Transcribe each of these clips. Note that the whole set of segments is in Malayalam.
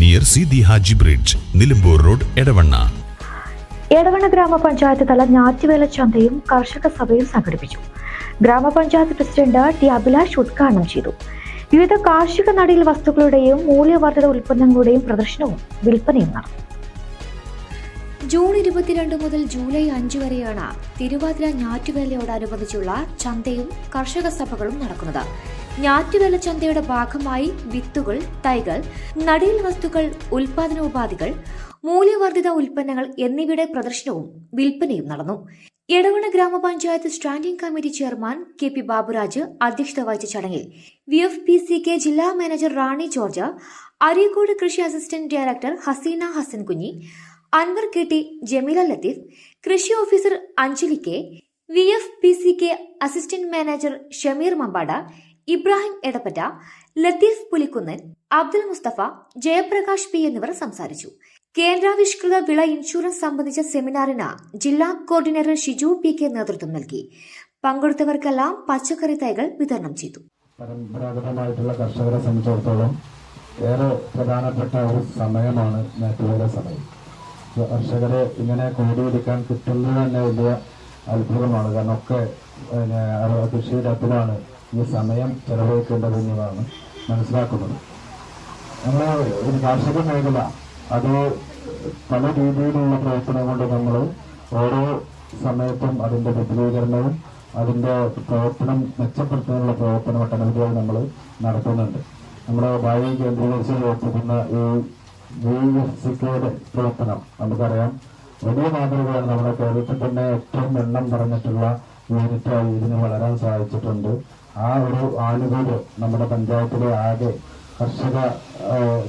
near C Haji bridge Nilambur road Edavanna Edavanna ഗ്രാമപഞ്ചായത്ത് തല ഞാറ്റുവേല ചന്തയും കർഷക സഭയും സംഘടിപ്പിച്ചു. ഗ്രാമപഞ്ചായത്ത് പ്രസിഡന്റ് ടി അഭിലാഷ് ഉദ്ഘാടനം ചെയ്തു. വിവിധ കാർഷിക നടീൽ വസ്തുക്കളുടെയും മൂല്യവർദ്ധിത ഉൽപ്പന്നങ്ങളുടെയും പ്രദർശനവും വിൽപ്പനയും നടന്നു. ജൂൺ ഇരുപത്തിരണ്ട് മുതൽ ജൂലൈ അഞ്ച് വരെയാണ് തിരുവാതിര ഞാറ്റുവേലയോടനുബന്ധിച്ചുള്ള ചന്തയും കർഷക സഭകളും നടക്കുന്നത്. ഞാറ്റുവേല ചന്തയുടെ ഭാഗമായി വിത്തുകൾ തൈകൾ നടീൽ വസ്തുക്കൾ ഉൽപാദനോപാധികൾ മൂല്യവർദ്ധിത ഉൽപ്പന്നങ്ങൾ എന്നിവയുടെ പ്രദർശനവും വിൽപ്പനയും നടന്നു. എടവണ ഗ്രാമപഞ്ചായത്ത് standing committee chairman K P Baburaj അധ്യക്ഷത വഹിച്ച ചടങ്ങിൽ V F P C K ജില്ലാ മാനേജർ റാണി ജോർജ് അരീക്കോട് കൃഷി assistant director Haseena Hasan Kunhi Anwar K T Jameela Latheef കൃഷി officer Anjali K V F P C K assistant manager Shameer Mampada Ibrahim Edappatta Latheef Pulikkunnan Abdul Musthafa Jayaprakash P എന്നിവർ സംസാരിച്ചു. കേന്ദ്രാവിഷ്കൃത വിള ഇൻഷുറൻസ് സംബന്ധിച്ച സെമിനാറിന് ജില്ലാ കോർഡിനേറ്റർ ഷിജു പി കെ നേതൃത്വം നൽകി. പങ്കെടുത്തവർക്കെല്ലാം പച്ചക്കറി തൈകൾ വിതരണം ചെയ്തു. പരമ്പരാഗതമായിട്ടുള്ള കർഷകരെ സംബന്ധിച്ചിടത്തോളം ഏറെ പ്രധാനപ്പെട്ട ഒരു സമയമാണ് നാട്ടുവേല സമയം. കർഷകരെ ഇങ്ങനെ കൂടിയിരിക്കാൻ കിട്ടുന്നത് തന്നെ വലിയ അത്ഭുതമാണ്. കാരണം ഒക്കെ കൃഷിയിടത്തിലാണ് ഈ സമയം ചെലവഴിക്കേണ്ടതെന്നതാണ് മനസ്സിലാക്കുന്നത്. നമ്മൾ ഒരു കാർഷിക മേഖല അത് പല രീതിയിലുള്ള പ്രവർത്തനം കൊണ്ട് നമ്മൾ ഓരോ സമയത്തും അതിന്റെ വിപുലീകരണവും അതിന്റെ പ്രവർത്തനം മെച്ചപ്പെടുത്താനുള്ള പ്രവർത്തനം ഒട്ടനവധിയായി നമ്മൾ നടത്തുന്നുണ്ട്. നമ്മുടെ ഭാവി കേന്ദ്രീകരിച്ച് പ്രവർത്തിക്കുന്ന ഈ വി എഫ് സിക്കയുടെ പ്രവർത്തനം നമുക്കറിയാം. വലിയ മാതൃകയാണ് നമ്മുടെ കേരളത്തിൽ തന്നെ ഏറ്റവും എണ്ണം പറഞ്ഞിട്ടുള്ള യൂണിറ്റായി ഇതിന് വളരാൻ സാധിച്ചിട്ടുണ്ട്. ആ ഒരു ആനുകൂല്യം നമ്മുടെ പഞ്ചായത്തിലെ ആകെ കർഷക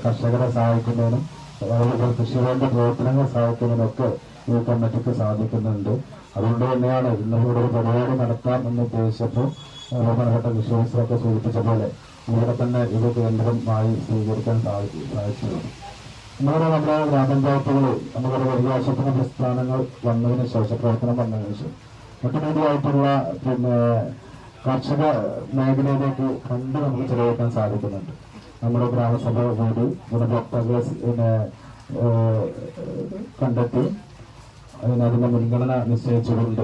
കർഷകരെ സഹായിക്കുന്നതിനും അതുപോലെ കൃഷികളുടെ പ്രവർത്തനങ്ങൾ സഹായിക്കുന്നതിനൊക്കെ ഈ കമ്മിറ്റിക്ക് സാധിക്കുന്നുണ്ട്. അതുകൊണ്ട് തന്നെയാണ് ഇന്ന് ഒരു പരിപാടി നടത്താം എന്ന് ഉദ്ദേശിച്ചപ്പോൾ ബഹുമാനപ്പെട്ട കൃഷി സൂചിപ്പിച്ച പോലെ ഇവിടെ തന്നെ ഇത് കേന്ദ്രമായി സ്വീകരിക്കാൻ സാധിച്ചു സാധിച്ചത്. നമ്മുടെ നമ്മുടെ ഗ്രാമപഞ്ചായത്തുകളിൽ നമുക്കൊരു വലിയ ആശുപത്രി പ്രസ്ഥാനങ്ങൾ വന്നതിന് ശേഷം പ്രവർത്തനം വന്നതിന് ശേഷം ഒട്ടനവധിയായിട്ടുള്ള പിന്നെ കർഷക മേഖലയിലേക്ക് ഫണ്ട് നമുക്ക് ചെലവഴിക്കാൻ സാധിക്കുന്നുണ്ട്. നമ്മുടെ ഗ്രാമസഭ കൂടി ഗുണഭോക്താക്കളെ പിന്നെ കണ്ടെത്തി അതിനതിന്റെ മുൻഗണന നിശ്ചയിച്ചുകൊണ്ട്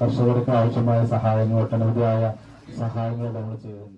കർഷകർക്ക് ആവശ്യമായ സഹായങ്ങൾ ഒട്ടനവധിയായ സഹായങ്ങൾ നമ്മൾ ചെയ്യുന്നുണ്ട്.